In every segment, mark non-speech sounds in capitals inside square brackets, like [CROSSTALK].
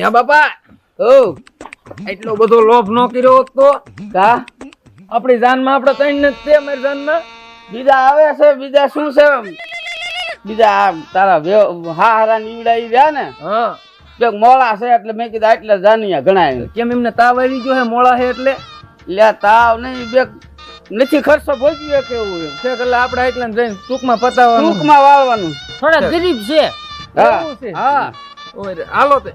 યા બાપા ઓ એટલો બધો લોભ ન કર્યો હોત તો? કા? આપણી જાનમાં આપણે ત્રણ ને તે મારી જાનમાં. બીજા આવે છે બીજા શું છે બીજા તારા હા હારા નીવડાઈ રહ્યા ને? હા. બે મોળા છે એટલે મેં કીધું એટલે જાનિયા ગણાય. કેમ એમને તાવ આવી ગયો હે મોળા હે એટલે? લ્યા તાવ નહીં બે નથી ખર્ચો ભોગવ્યો કેવું એમ? છે એટલે આપણે એટલે જઈને ટૂંકમાં પતાવવાનું. ટૂંકમાં વાળવાનું. થોડા ગરીબ છે. હા. હા. ઓય હાલો તે.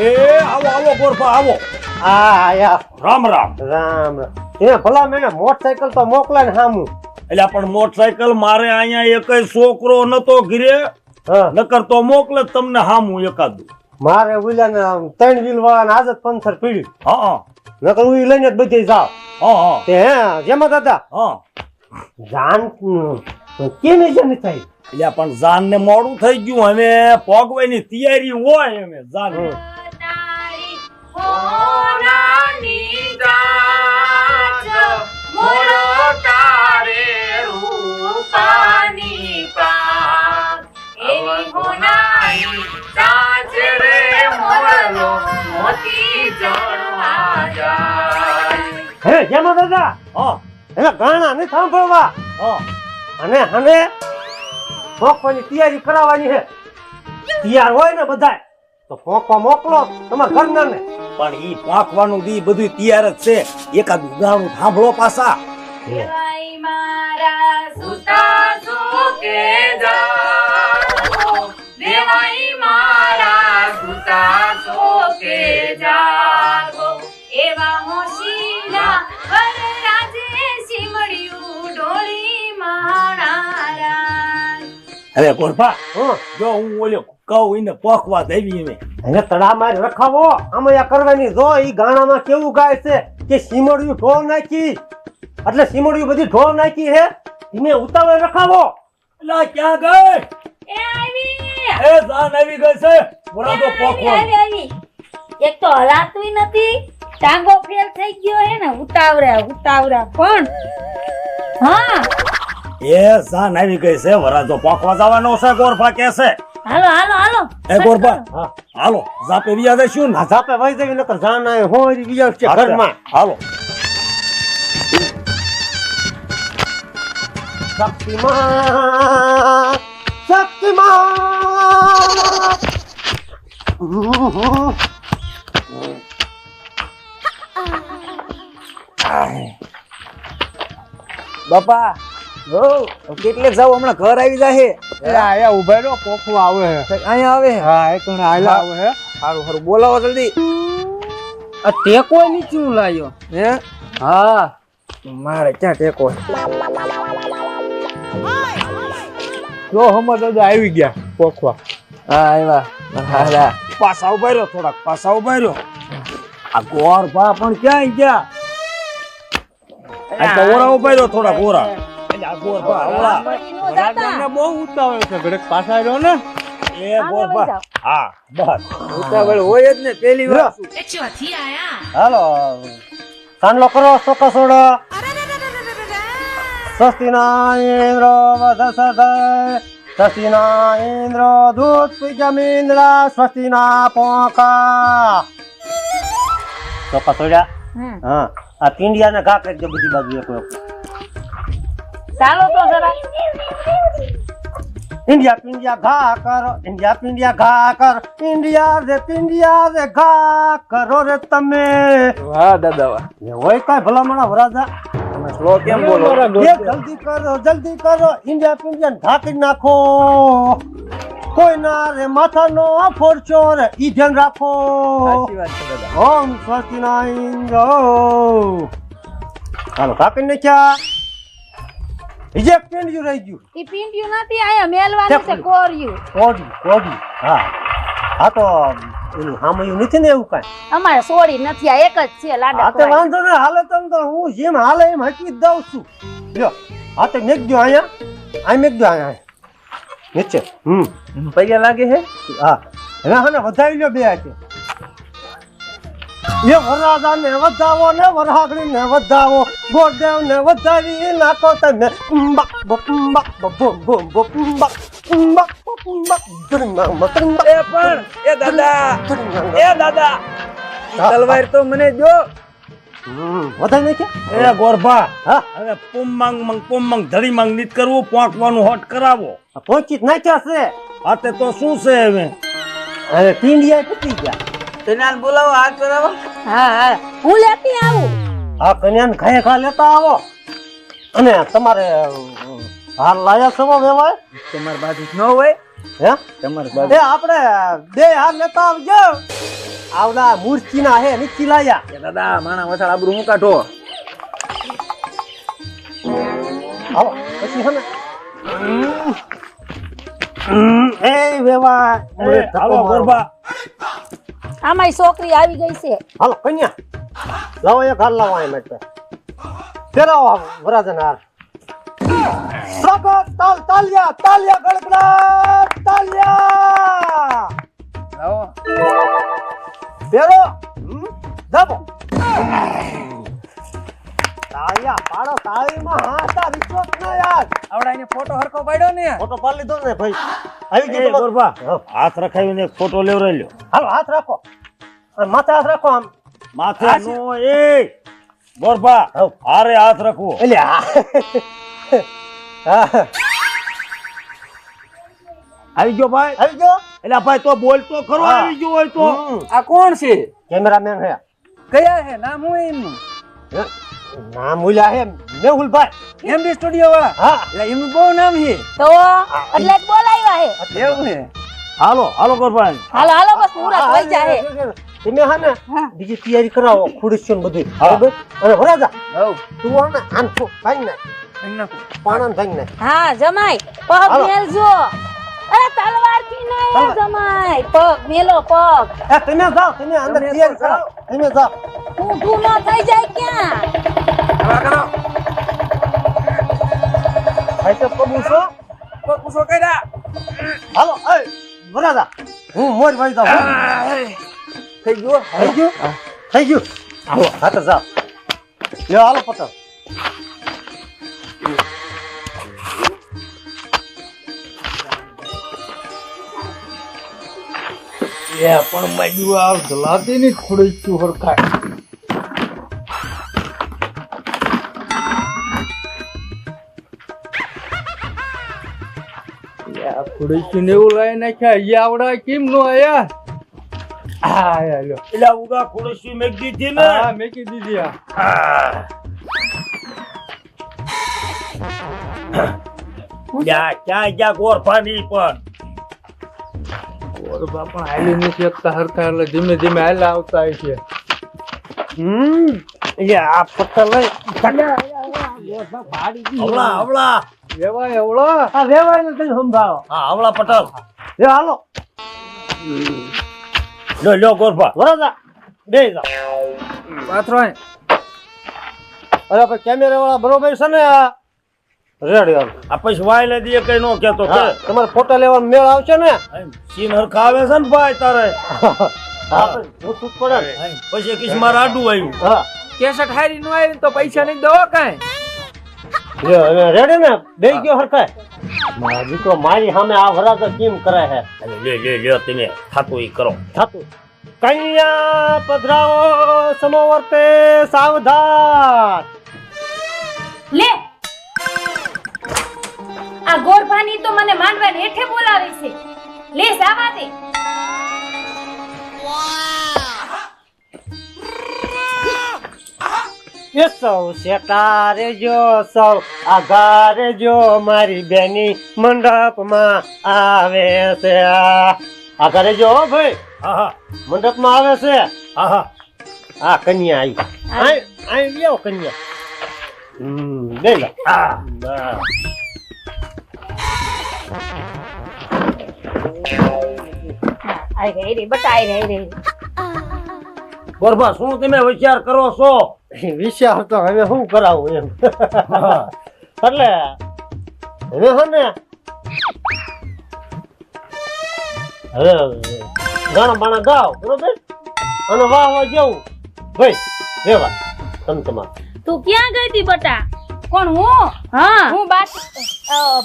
એ આવો આવો ગોરફા આવો. આ આયા. રામ રામ. રામ રામ. એ ભલા મેને મોટરસાયકલ તો મોકલે ને હામું. એટલે પણ મોટરસાયકલ મારે અહીંયા એક છોકરો નતો ઘીરે. હા નકર તો મોકલે જ તમને હામું એકાદું. મારે ઓલાને ને ત્રણ વ્હીલ આજ જ પંથર પીડ્યું. હા હા. નકર ઉઈ લઈને જ બધી જાવ હા હા. હે જેમાં દાદા? હા. જાન કેને છે થાય એટલે પણ જાન ને મોડું થઈ ગયું. હવે પોગવાની તૈયારી હોય અમે જાન. હમ. હે જેમાં દાદા હા એના ગાણા ને સાંભળવા. અને હવે મોકવાની તૈયારી કરાવવાની છે તૈયાર હોય ને બધાય તો પોકવા મોકલો તમારા ઘરના ને પણ ઈ ફોંકવાનું દી બધું તૈયાર જ છે. એકાદ ગાણું સાંભળો પાછા. એવા હોશીલા વરરાજે સિમડિયું ઢોળી માણારા અરે ગોરફા જો હું ઓલ્યો કહું એને પોખવા દેવી એને એને તળા માર રખાવો. આમાં યા કરવાની જો એ ગાણામાં કેવું ગાય છે કે સીમડિયું ઢોળ નાખી. એટલે સીમડિયું બધી ઢોળ નાખી હે? એને ઉતાવળ રખાવો. એટલે ક્યાં ગઈ? એ આવી. એ જાન આવી ગઈ છે. બોલા તો. એક તો હલાતું નથી ટાંગો ફેલ થઈ ગયો હે ને ઉતાવળા ઉતાવળા. પણ હા. એ જાન આવી ગઈ છે વરાજો પોખવા જવાનો છે ગોરફા કે છે. હાલો હાલો હાલો. એ ગોરફા હા હાલો જાપે વિયા દે શું ના જાપે વઈ દેવી નકર જાન આય હોય વિયા છે ઘરમાં. હાલો. શક્તિમાન શક્તિમાન. બાપા હો કેટલે જાવ? હમણાં ઘર આવી જાહે. આયા ઊભા રહ્યો પોખું આવે. હે અહીંયા આવે હા? એ કણ આયલા આવે હે. સારું સારું બોલાવો જલ્દી. આ ટેકો નીચું લાયો. હે? હા. મારે ક્યાં ટેકો જો દાદા આવી ગયા પોખવા હા આવ્યા. હારા પાછા ઊભા રહ્યો થોડાક પાછા ઊભા રહ્યો. આ ગોરફા પણ ક્યાં ગયા? આ તો ઓરા ઊભા રહ્યો થોડાક ઓરા. એટલે આ ગોરફા ઓરા. બહુ ઉતાવળ છે ઘડક પાછા આવ્યો ને. એ ગોરફા હા બસ. ઉતાવળ હોય જ ને પેલી વાર હાલો. કાનલો કરો સોકા સોડો સ્વસ્તિના ઇન્દ્ર સ્વસ્તિના ઇન્દ્ર દૂત જમીન્દ્રા સ્વસ્તિના પોકા તો કસોડા? હા. આ પિંડિયાને ઘા કરી બધી બાજુ એક. ચાલો તો જરા. ઇન્ડિયા પિંડિયા ઘા કરો. ઇન્ડિયા પિંડિયા ઘા કરો. ઇન્ડિયા રે પિંડિયા રે ઘા કરો રે તમે. વાહ દાદા વાહ. એ હોય કઈ ભલામણા વરાજા? તમે સ્લો કેમ બોલો? એ જલ્દી કરો જલ્દી કરો. ઇન્ડિયા પિંડિયા ઢાંકી નાખો. કોઈ ના રે માથાનો ફોરચો રે ઈ ધ્યાન રાખો. ઓમ સ્વસ્તિ ના હાલો કાપી નાખ્યા. બીજે પિંડિયું રહી ગયું ઈ પિંડ્યું નથી આયા મેલવાનું છે કોર્યું. કોડી કોડી હા. હા તો એનું હામયું નથી ને એવું કાંઈ? અમારે સોરી નથી આ એક જ છે લાડા હા તો વાંધો ને હાલે તમ તો હું જેમ હાલે એમ હકી દઉં છું. લ્યો હા તો મેક દો અહીંયા. આ મેક દો અહીંયા નીચે. હમ. પૈયા લાગે છે હા. એના હને વધાવી લ્યો બે હાથે. એ વરરાજા ને વધાવો ને વરહાગડી ને વધાવો ગોરદેવ ને વધારી નાખો તમે. ઉંબા બપુંબા બબુમ બુમ બપુંબા ઉંબા બપુંબા ધુરંગા મતરંગા એ પણ એ દાદા એ દાદા તલવાર તો મને જો હમ નહીં કે? એ ગોરભા હા? હવે પુમંગ માંગ મંગ પુમ મંગ ધડી માંગ નીત કરવું પોંકવાનું હોટ કરાવો. પહોંચી નાખ્યા છે. આ તે તો શું છે હવે? અરે ટીંડિયા પતી ગયા. તને બોલાવો હાથ કરાવો. હા હા. હું લેતી આવું. આ કન્યાને ખાય ખા લેતા આવો. અને તમારે હાર લાયા છો વેવાય તમાર બાજુ ન હોય. હે? તમાર બાજુ. એ આપણે બે હાર લેતા આવજો. આવડા મૂર્તિના હે નીચી લાયા. દાદા માણા વસાળ આબરૂ હું કાઢો આવો પછી હમે એ વેવા હાલો ગોરભા આમાંય છોકરી આવી ગઈ છે. હાલો કન્યા. લાવો એક હાર લાવો અહીં માટે. ફેરાવો વરાજન હાર. સ્વાગત તાલ તાલિયા તાલિયા ગડગડાટ તાલિયા. ફેરો હમ, દાબો તાળિયા પાડો તાળીમાં હાથા રિશ્વત ના યાર. આવડા એને ફોટો હરકો પાડ્યો ને. ફોટો પાડી લીધો ને ભાઈ. આવી ગયો હા. હાથ રખાવીને ફોટો લેવરાઈ લ્યો. હાલો હાથ રાખો. અને માથે હાથ રાખો આમ. માથે નો એ. હઉ. હારે હાથ રાખવો. એટલે. આવી ગયો ભાઈ? આવી ગયો? એટલે ભાઈ તો બોલતો ખરો આવી ગયો હોય તો. આ કોણ છે? કેમેરામેન હે. કયા હે? નામ હું એમનું? હે? નામ ઉલ્યા હે મેહુલભાઈ એમડી સ્ટુડિયો વાળા? હા. એટલે એમનું બહુ નામ છે. તો એટલે જ બોલાવ્યા હે. એવું હે હાલો હાલો ગોરભાઈ હાલો હાલો બસ મુહૂર્ત હોય જાહે. તમે હા ને. બીજી તૈયારી કરાવો ખુરશીઓ બધું. બરાબર? અને વરાજા હવ તું હા ને આમ છો ભાઈ ને. પાણન થઈ ને. હા જમાઈ પગ મેલજો. અરે તલવારથી નહીં જમાઈ પગ મેલો પગ. એ તમે જાઓ તમે અંદર તૈયારી કરો. કરાવો. તમે જાઓ. ઊંધું ન થઈ જાય ક્યાં? ભાઈ તો પગું છો પગ પૂછો કર્યા હાલો એ વરાજા હું મોર ભાઈ હો. થઈ ગયો થઈ ગયું? થઈ ગયું. હાલો. હા તો જાઓ હાલો પતંગ. એ પણ માડ્યું આ ધલાતી ની ખોડી ચુહર હરખાય. ખોડી ને એવું લાવી નાખ્યા અહીંયા આવડા કેમ નો આયા? આયા લ્યો. એટલે ઉગા ખુરશી મેક દીધી ને? હા મેકી દીધી આ ક્યાં ક્યાં ક્યાં ગોરભા પણ હાલી નથી શકતા હરતા એટલે ધીમે ધીમે હાલ આવતા છે. હમ એ આ પતંગ લઈ. હવળા હવળા એવા એવડો આ વેવાય ને તમે સમજાવો હા હવળા પટેલ. એ હાલો. લ્યો લો ગોરફા વરાજા બે જા. પાત્રો. અરે પણ કેમેરા વાળા બરોબર છે ને રેડી હાલો. આ પછી વાય વાયલે દીએ કઈ નો કેતો કે? તમારે ફોટો લેવાનો મેળ આવશે ને? સીન હરખા આવે છે ને ભાઈ તારે? હા. જોતું પડે. ને. પછી કિસ રાડું આડું આવ્યું. હા. કેસેટ હારી નું આવી તો પૈસા નહીં દો કાંઈ. રેડી ને? બે ગયો હરખાય. મારા દીકરો મારી સામે આ વરાજા કેમ કરે છે? અરે લે લે લ્યો તમે થાતું ઈ કરો. થતું. કૈયા પધરાવો સમોવર્તે સાવધાન. લે. આ ગોરભાની તો મને માંડવા હેઠે બોલાવે છે. લે સાવા દે. એ સૌ શેકારે જો સૌ આઘારે જો મારી બેની મંડપમાં આવે છે. આઘા જો ભાઈ. હા હા. મંડપમાં આવે છે? હા હા. આ કન્યા આવી આઈ લ્યો કન્યા. હમ લઈ લો. હા. આઈ રહી રે રે ગોરભા શું તમે વિચાર કરો છો? [LAUGHS] વિચાર તો હવે શું કરાવું એમ. [LAUGHS] એટલે હવે છે ને. હવે ગાણા બાણા ગાવ બરોબર? અને વાહ વાહ જેવું. ભાઈ રેવા તમે તમાર તું ક્યાં ગઈ તી બટા? કોણ હું? હા. હું બાત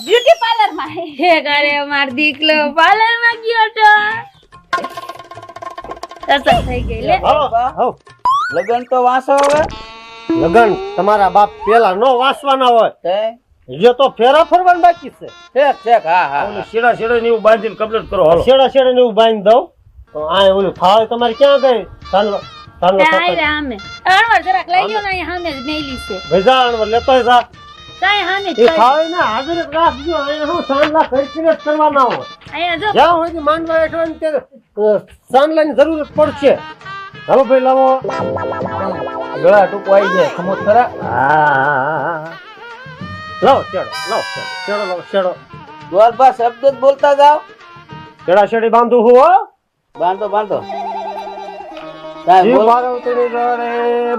બ્યુટી પાર્લરમાં. હે ગારે માર દીકલો પાર્લરમાં ગયો તો. અસર થઈ ગઈ લે. હાલો હાલો લગન તો વાસો હવે. લગન તમારા બાપ પેલા નો વાસવાના હોય. તે? જે તો ફેરા ફરવાનું બાકી છે. ઠેક ઠેક હા હા શેડા શેડા ને એવું બાંધીને કમ્પ્લીટ કરો હાલો. શેડા શેડા ને એવું બાંધી દઉં? તો આ ઓલું ફાવે તમારે ક્યાં ગઈ? ચાલો ચાલો આમે અણવર જરાક લઈ ગયો ને અહીંયા સામે જ મેલી છે. ભેજા લેતો જા. કાંઈ સામે જ એ. ખાવે ને હાજર રાખજો અહીંયા હું સાંજલા ખર્ચીને જ કરવાના હોય? અહીંયા જો. જ્યાં સુધી માંડવા હેઠળ ને ત્યારે સાંજલાની જરૂરત પડશે. હાલો ભાઈ લાવો. ગળા ટૂંકો આવી જાય ખમોત ખરા હા લાવો ચેડો લાવો ચેડો ચેડો લાવો ચેડો ગોરબા શબ્દ બોલતા જાઓ. શેડા શેડી બાંધું હું હો. બાંધો બાંધો.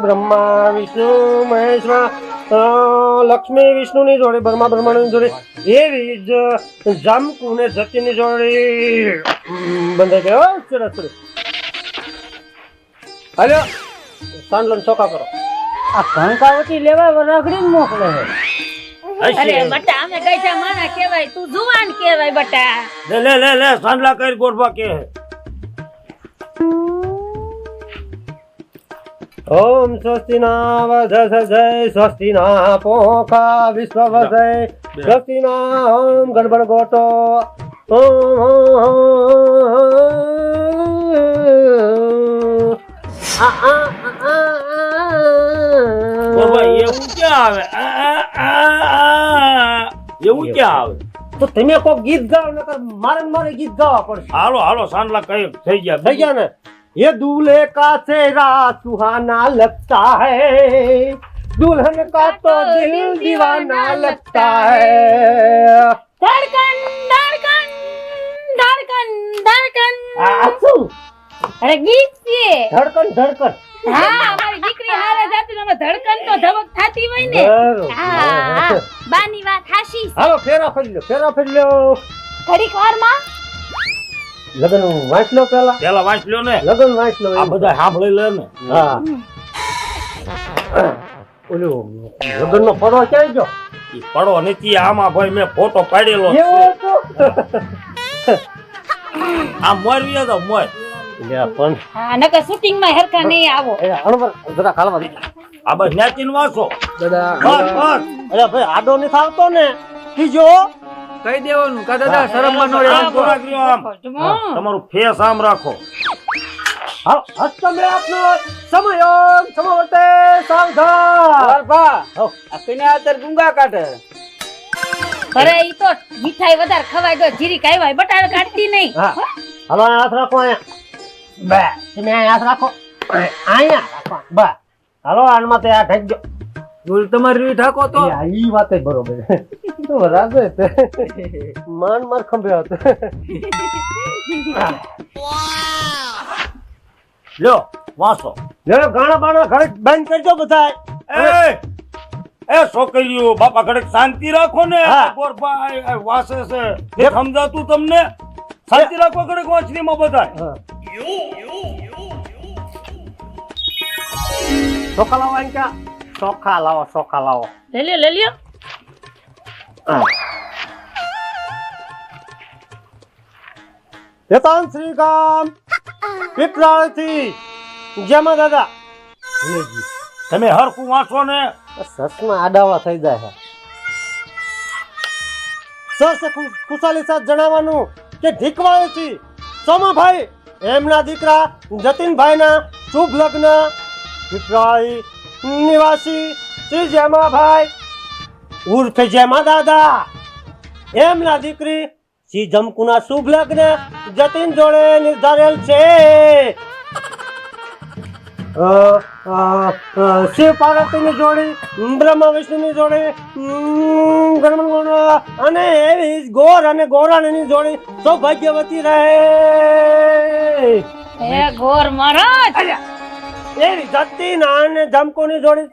બ્રહ્મા વિષ્ણુ મહેશમાં લક્ષ્મી વિષ્ણુની જોડે બ્રહ્મા બ્રહ્માની જોડે એવી જ જામકુ ને સતીની જોડે. બંધાઈ ગયો સરસ ચેડો સાંડલન ચોખા કરો. આ કંકાવતી લેવા રખડી મોકલે છે. અરે બટા અમે ગઈઠા માણા કેવાય તું જુવાન કેવાય બટા. લે લે લે લે સાંડલા કઈ ગોરબા કે ઓમ સ્વસ્તિના વધસ વધ જય સ્વસ્તિના પોખા વિશ્વ વસય સ્વસ્તિના ઓમ ગણબણ ગોટો. એવું ક્યાં આવે તો તમે કોઈ ગીત ગાવ નકર મારે મારે ગીત ગાવા પડશે હાલો હાલો સાંડલા કઈ થઈ ગયા થઈ ગયા ને ये दूल्हे का चेहरा सुहाना लगता है दुल्हन का तो दिल दीवाना लगता है ધડકન ધડકન ધડકન ધડકન આ શું અરે ગીત છે ધડકન ધડકન હા અમારી દીકરી હારે જાતી ને અમે ધડકન તો ધબક થાતી હોય ને હા હા બરોબર. બાની વાત હાશી હાલો ફેરા ફરી લો ફેરા ફરી લો ઘડીક વારમાં લગન વાંચ લો પેલા? પેલા વાંચ લો ને? લગન વાંચ લો આ બધા સાંભળી લે ને. હા. ઓલું લગન નો પડો ક્યાં ગયો? ઈ પડો નથી આમાં ભાઈ મેં ફોટો પાડેલો છે. આ મોર. વિયો તો મોર પણ હા નકર શૂટિંગમાં હરખા નહીં આવો. એ અણવર જરા ખાલવા દે. આ બસ ન્યાચીને વાંચો. દાદા બસ બસ. અરે ભાઈ આડો નથી આવતો ને. બીજો કઈ દેવાનું કા દાદા શરમમાં નો રહેવાનું. તમારું ફેસ આમ રાખો. હાલો હસ્તમે આપનો સમયોગ સમવર્તે સાવધાન. હો. આ કને આતર ગુંગા કાઢે? અરે ઈ તો મીઠાઈ વધારે ખવાય તો જીરી કાઢવાય બટાવે કાઢતી નહીં. હા. હાલો હાથ રાખો અહીંયા. બે. તમે હાથ રાખો. અહીંયા રાખો. બસ હાલો આનમાં તે આ ઢાંકી દો બોલ તમારી રીત હાકો તો? ઈ વાતે બરોબર. તો રાગે તે? માન માર ખંભે હતો લ્યો વાસો. લે ગાણા બાણા ઘરે બંધ કરજો બધા એ એ છોકરીઓ બાપા ઘડીક શાંતિ રાખો ને. આ વાસે છે. એ સમજાતું તમને? શાંતિ રાખો ઘડીક વાંચનીમાં બધાય. ચોખા લાવો અહીં ક્યાં? ચોખા લાવો ચોખા લાવો લઈ લ્યો લઈ લ્યો યતાન શ્રી ગામ પીપળાથી જેમાં દાદા તમે હરખું વાંચો ને. સસમાં આડાવા થઈ જાય. છે સસ ખુશાલી સાથ જણાવવાનું કે ઢીકવાયો છે સોમાભાઈ એમના દીકરા જતીનભાઈના શુભ લગ્ન. પીપળાઈ નિવાસી શ્રી જેમાભાઈ. ઉર્ફે જેમા દાદા. એમના દીકરી શ્રી જમકુના શુભ લગ્ન જતીન જોડે નિર્ધારેલ છે. શિવ પાર્વતીની જોડી બ્રહ્મા વિષ્ણુની જોડી ઉમ, ગણપણ ગણ અને એવી ગોર અને ગોરાણીની જોડી સૌભાગ્યવતી રહે. હે ગોર મરદ એવી જતી અને જમકુની જોડે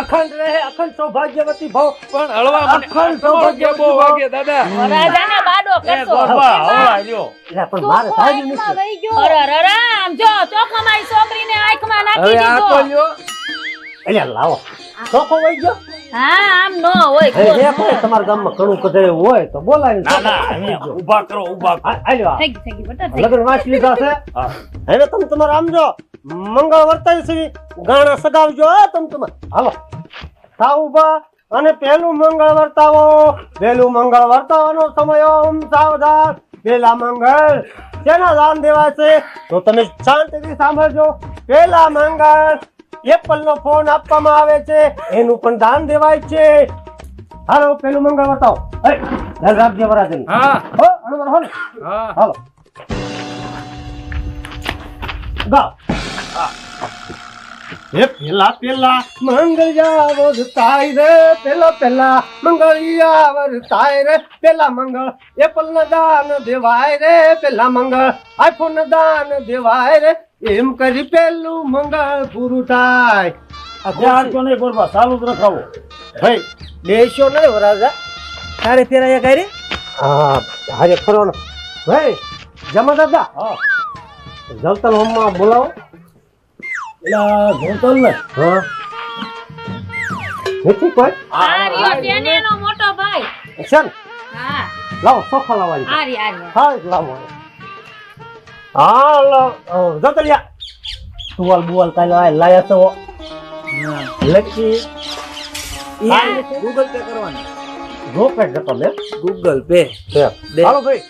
અખંડ રહે અખંડ સૌભાગ્યવતી ભવ. પણ હળવા મને અખંડ સૌભાગ્ય બહુ વાગે દાદા. વરરાજાને બાડો એ કરશો. ગોરબા હવા લ્યો એટલે પણ મારે થાય નહીં હાથમાં અરે અરે આમ જો ચોખ્ખો મારી છોકરીને આંખમાં નાખી હવે આ તો લ્યો. એટલે લાવો. ચોખો વઈ ગયો? હા આમ નો હોય હવે કોઈ તમારા ગામમાં કદાચ એવું હોય તો બોલાવી ના ના ઊભા કરો ઊભા આલ્યો થઈ ગઈ થઈ ગઈ બટા લગન ગઈ. લીધા છે? હવે તમે તમારે આમ જો. મંગળ વર્તાય છે ગાણા સગાવજો તમ તમે. હાલો. થાવ ઊભા અને પહેલું મંગળ વર્તાવો પહેલું મંગળ વર્તાવાનો સમય ઓમ સાવધાન. પેલા મંગળ શેના દાન દેવાય છે તો તમે શાંતિથી સાંભળજો. પેલા મંગળ એપલ નો ફોન આપવામાં આવે છે એનું પણ દાન દેવાય છે. હાલો પેલું મંગળ વર્તાવો અરે ધ્યાન રાખજો વરાજન. હા. હો અણવર હો હા. હાલો. ગાઓ. હે પેલા પેલા મંગળયાવર તાય રે પેલા પેલા મંગળયાવર તાય રે પેલા મંગળ એપલ ના દાન દેવાય રે પેલા મંગળ આઈફોન ના દાન દેવાય રે એમ કરી પેલું મંગળ પૂરું થાય. અત્યાર તો નહીં બોલવા ચાલુ જ રખાવો. ભાઈ દેશો નહીં વરાજા તારે ફેરાયા કરી? હા હારે ફરવાનો ભાઈ જમા દાદા. હા. જલતલ હોમમાં બોલાવો. એટલે જોતલ ને. હા. નથી કોઈ આ રહ્યો ટેનેનો મોટો ભાઈ. ને? હા. લાવો સોફા લાવવાની. આ રી આ હા લાવો. હા લાવ જતલિયા ટુવાલ બુવાલ કાલે આ લાયા તો લકી. ગૂગલ પે કરવાની. રોકેટ જતો લે. ગૂગલ પે હાલો ભાઈ.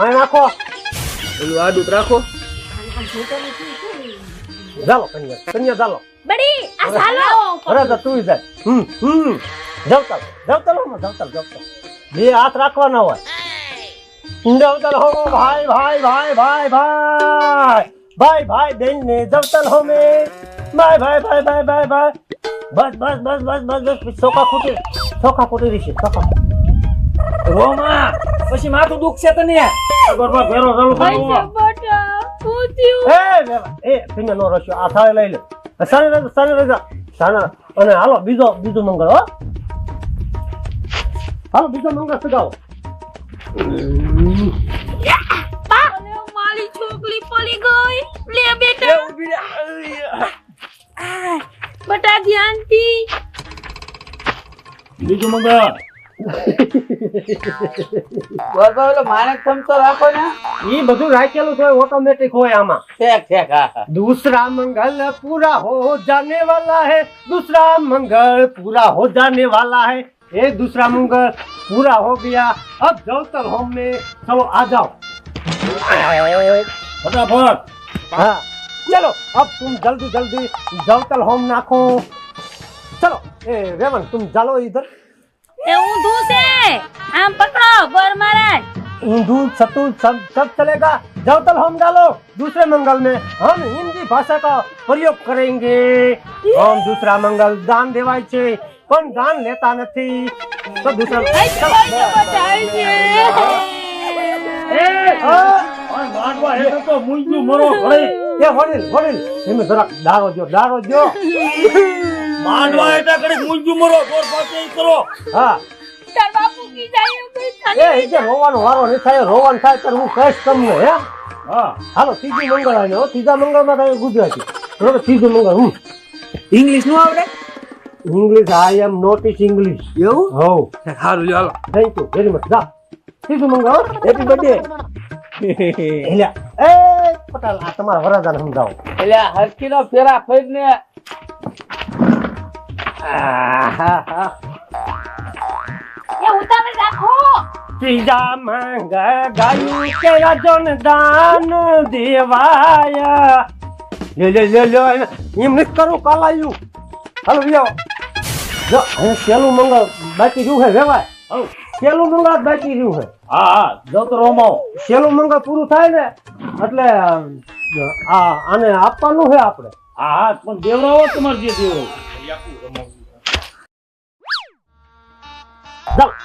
અહીં નાખો. પેલું આડું રાખો. ચાલો કન્યા. કન્યા ચાલો બડી આ સાલો. અરે તો તું જાય. હમ હમ. જવતલ જવતલ હો જવતલ જવતલ બે હાથ રાખવાના હોય. જવતલ હો ભાઈ ભાઈ ભાઈ ભાઈ ભાઈ. ભાઈ ભાઈ બેન ને જવતલ હો મે ભાઈ ભાઈ ભાઈ ભાઈ ભાઈ ભાઈ. બસ બસ બસ બસ બસ બસ ચોખા ખૂટી ચોખા ખૂટી રહી છે ચોખા રોમા પછી માથું દુખશે તને. ગરબા ફેરો ચાલુ કરો એ એ તમે નો રસ્યો. આ થાળે લઈ લે. સાને રજા સાને રજા. સાને અને હાલો બીજો બીજો મંગળ હો. હાલો બીજો મંગળ સગાવો. મારી છોકરી પડી ગઈ. લે બેટા. બટા ધ્યાનથી બીજું મંગળ. ઓલો માણેક ચમચો રાખો ને ये બધું રાખેલું છે ઓટોમેટિક હોય આમાં ઠેક ઠેક હા હા दूसरा मंगल पूरा हो जाने वाला है दूसरा मंगल पूरा हो जाने वाला है ये दूसरा मंगल पूरा हो गया अब जवतल होम में चलो आ जाओ ફટાફટ हाँ चलो अब तुम जल्दी जल्दी जवतल होम नाखो चलो ए रेवन तुम चलो इधर એ ઊંધું છે આમ પકડો ગોર મહારાજ ऊंधू सतु सब सब चलेगा जवतल होम डालो दूसरे मंगल में हम हिंदी भाषा का प्रयोग करेंगे हम दूसरा मंगल दान देवाय છે પણ દાન લેતા નથી તો दूसरा હા, આ માંડવા હેઠળ તો મૂંઝ્યું મરો ઘરે એ વડીલ વડીલ એમે જરાક દારો દ્યો દારો દ્યો માંડવા હેઠળ ઘડીક મુંજુ મરો ગોરબા પાસે ઈ કરો. હા. તાર બાપુ કી જાય કોઈ કઈ એ જે રોવાનો વારો ન થાય રોવાન થાય ત્યારે હું કહીશ તમને હે? હા. હાલો ત્રીજી મંગળ આવ્યો ત્રીજા મંગળમાં થાય ગુજરાતી. બરોબર ત્રીજું મંગળ હું. ઇંગ્લિશનું આવડે? English I am notice English એવું? હો સારું લ્યો હાલો. થેન્ક યુ વેરી મચ જા. ત્રીજું મંગળ હેપી બર્થડે [LAUGHS] એલા એ પટેલ આ તમારા વરાદાને સમજાવો. એલા હરકી નો ફેરા ફરીને. એ ઉતાવળ રાખો. ત્રીજા મંગળ ગાયું કે અજન દાન દેવાયા. લે લે લે લે એમ નથી કરું કાલાયું. હાલો વિયો જો હવે પેલું મંગળ બાકી શું છે વેવાય. હઉ. પેલું મંગળ બાકી રહ્યું છે. હા હા જતો પેલું મંગળ પૂરું થાય ને એટલે આ આને આપવાનું છે આપણે. હા હા પણ દેવરાવો તમારે જે દેવરાવો ચાલ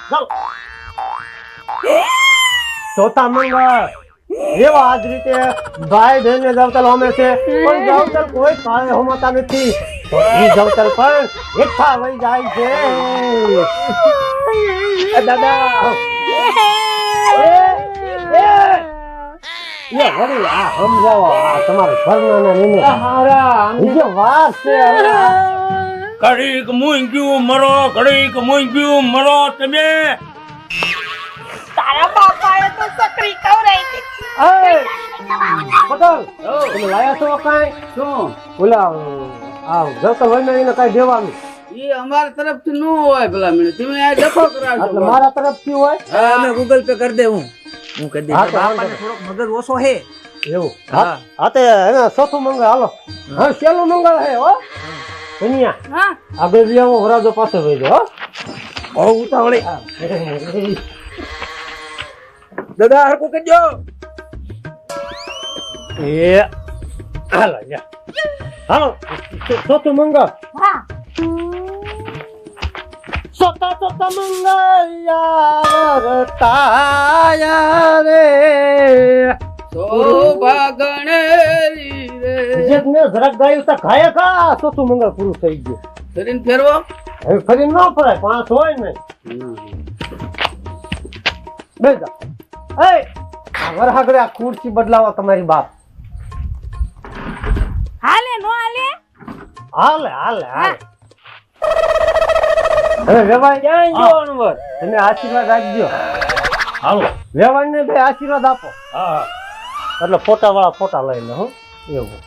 ચાલ ચોથા મંગળ એવા આ જ રીતે ભાઈ બહેન ને જવતલ હોમે છે પણ જવતલ કોઈ કાળે હોમાતા નથી ઈ જવતલ પણ એકઠા વહી જાય છે એ દાદા એ વળી આ સમજાવો આ તમારા ઘરના ને હારા વાર છે ઘડીક મૂંગ્યું મરો ઘડીક મૂંગ્યું મરો તમે. તારા બાપાએ તો સકરી કવરાઈ પટેલ તમે લાયા છો કાંઈ? શું? ઓલા આ જવતલ હોય એને કાંઈ દેવાનું? એ અમારા તરફથી ન હોય ભલા મને તમે આ ડખો કરાવજો મારા તરફથી હોય? હા, અમે ગૂગલ પે કરી દે હું હું કરી દે હા, તો બાપાને થોડોક મગજ ઓછો હે. એવું. હા. તે એને ચોથું મંગળ હાલો. હા છેલ્લું મંગળ હે હો. કન્યા હા આગળ બી આવો વરાજો પાસે વહી જાઓ હો બહુ ઉતાવળી દાદા હરકું કરજો એ હાલો જા હાલો ચો- ચોથું મંગળ હા ચોથા ચોથા મંગળ યાર રે શોભા ગણેરી રે જેને જરાક ગાયું તા ખાયા ખા ચોથું મંગળ પૂરું થઈ ગયું. શરીર ફેરવો. હવે ફરી ન ફરાય પાંચ હોય ને. બે જા. આ ખુરશી બદલાવો તમારી બાપ. હાલે નો હાલે? હાલે હાલે હાલે. હવે વેવાય ક્યાં જવાનું વર તમે આશીર્વાદ આપજો. હાલો. વેવાય ને ભાઈ આશીર્વાદ આપો. હા. એટલે ફોટા વાળા ફોટા લઈ લે હું એવું.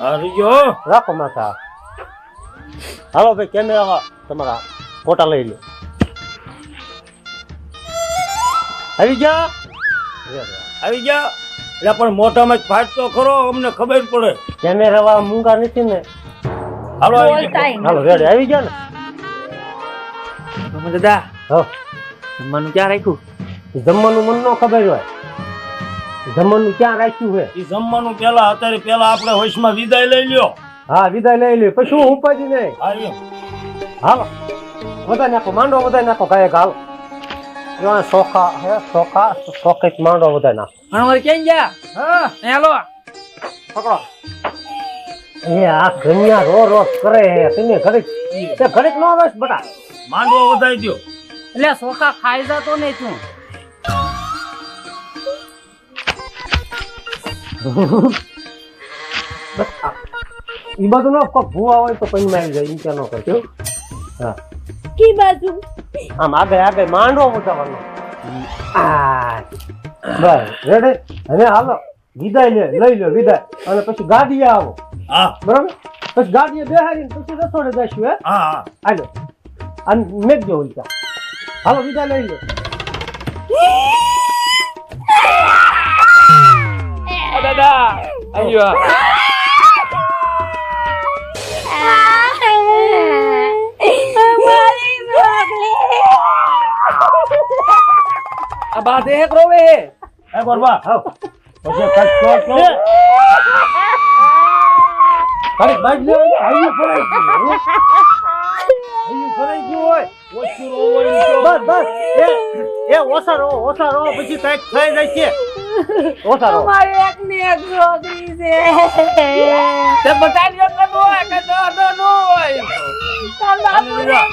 હારી જો રાખો માથા. હાલો ભાઈ કેમેરા તમારા ફોટા લઈ લો આવી જા આવી ગયા? એટલે પણ મોટામાં જ ફાટતો ખરો અમને ખબર પડે. કેમેરા વાળા મૂંગા નથી ને. હાલો આવી ગયા. હાલો રેડી આવી ગયા ને? દાદા હો. જમવાનું ક્યાં રાખ્યું? જમવાનું મન નો ખબર હોય. જમવાનું ક્યાં રાખ્યું છે? એ જમવાનું પેલા અત્યારે પેલા આપણે હોશમાં વિદાય લઈ લ્યો. હા વિદાય લઈ લ્યો. પછી હું ઉપાડી નહીં. હા. હાલો. બધા નાખો માંડો બધા નાખો કાંઈક હાલો. જો સોખા હે સોખા સોખે માંડો બધા નાખો. અણવર ક્યાં ગયા? હા. હેલો. પકડો. એ આ કન્યા રો રો કરે હે તમે ઘરે તે ઘડીક નો રસ બટા. માંડવો વધાઈ દો એટલે સોખા ખાઈ જતો નહીં તું. [LAUGHS] ઈ બધું નો કોક ભૂવા હોય તો પૈન મારી જાય ઈ ક્યાં નો કરજો. હા. કી બાજુ? આમ આગળ આગળ માંડવો મોટાવાનો આ બસ રેડે હવે હાલો વિદાય લે લઈ લો વિદાય. અને પછી ગાડીએ આવો. હા. બરાબર? પછી ગાડીએ બેહાડીને પછી રસોડે જશું હે? હા હા. હાલો. અને મેઘજો ઉલટા હાલો વિદાય લઈ લો છોકરી આ બાધે હેક રોવે હે એ બરબા આવ પછી કચ્છ તો તો અરે બાજ લે આયુ ફરાઈ ગયું આયુ ફરાઈ ગયું હોય ઓછું રોવાય. બસ બસ એ એ ઓછા રહો પછી કંઈક થઈ જાય છે ઓછા રહો મારી એક ને એક છોકરી છે. તે બતાવી દો તો હોય કે દો દો નો હોય. તાર બાપુ અને બીજા.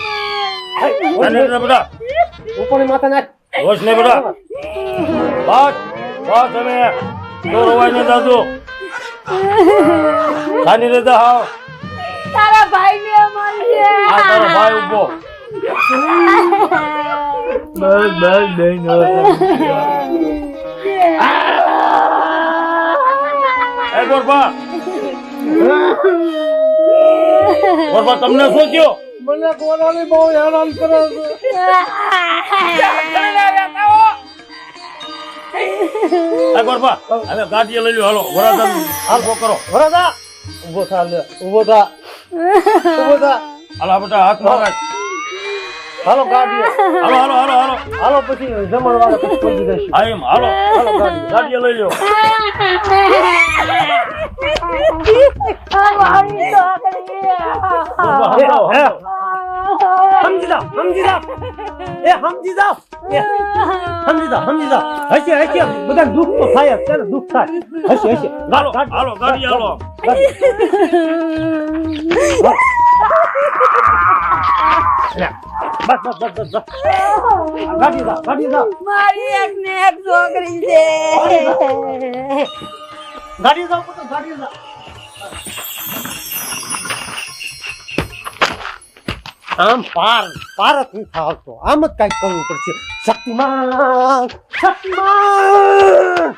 અને રે બેટા ઉપરની માથે નાખ. હોશ ને બેટા બસ બસ તમે તો રોવાય ને દાદુ ખાલી રહેતા હાવ. તારા ભાઈ ને મળશે આ તારો ભાઈ ઊભો બસ બસ એ ગોરબા ગોરબા તમને શું થયો? મને કોરાની બહુ હેરાન કરે છે. ગોરબા હવે ગાડીએ લઈ લ્યો હાલો વરાદમ હાલકો કરો. વરદા ઊભો થા લે ઊભો થા. ઊભો થા. હાલો બેટા હાથમાં રાખ. હાલો ગાડીએ હાલો હાલો હાલો હાલો. હાલો પછી જમણ વાળા પછી પહોંચી જઈશું હા એમ હાલો. હાલો ગાડી ગાડીએ લઈ સમજાવો. સમજી જાઓ સમજી જાઓ એ સમજી જાઓ સમજી જા સમજી જા હશે હશે. બધા દુઃખ તો થાય જ ને દુઃખ થાય. હશે હશે. હાલો હાલો. ગાડી. હાલો. બસ બસ બસ બસ ગાડી જા ગાડી જા. મારી એક ને એક છોકરી છે. ગાડી જા. પુત્ર ગાડી જા. આમ પાર પાર જ નથી આવતો આમ જ કંઈક કરવું પડશે. શક્તિમાન શક્તિમાન!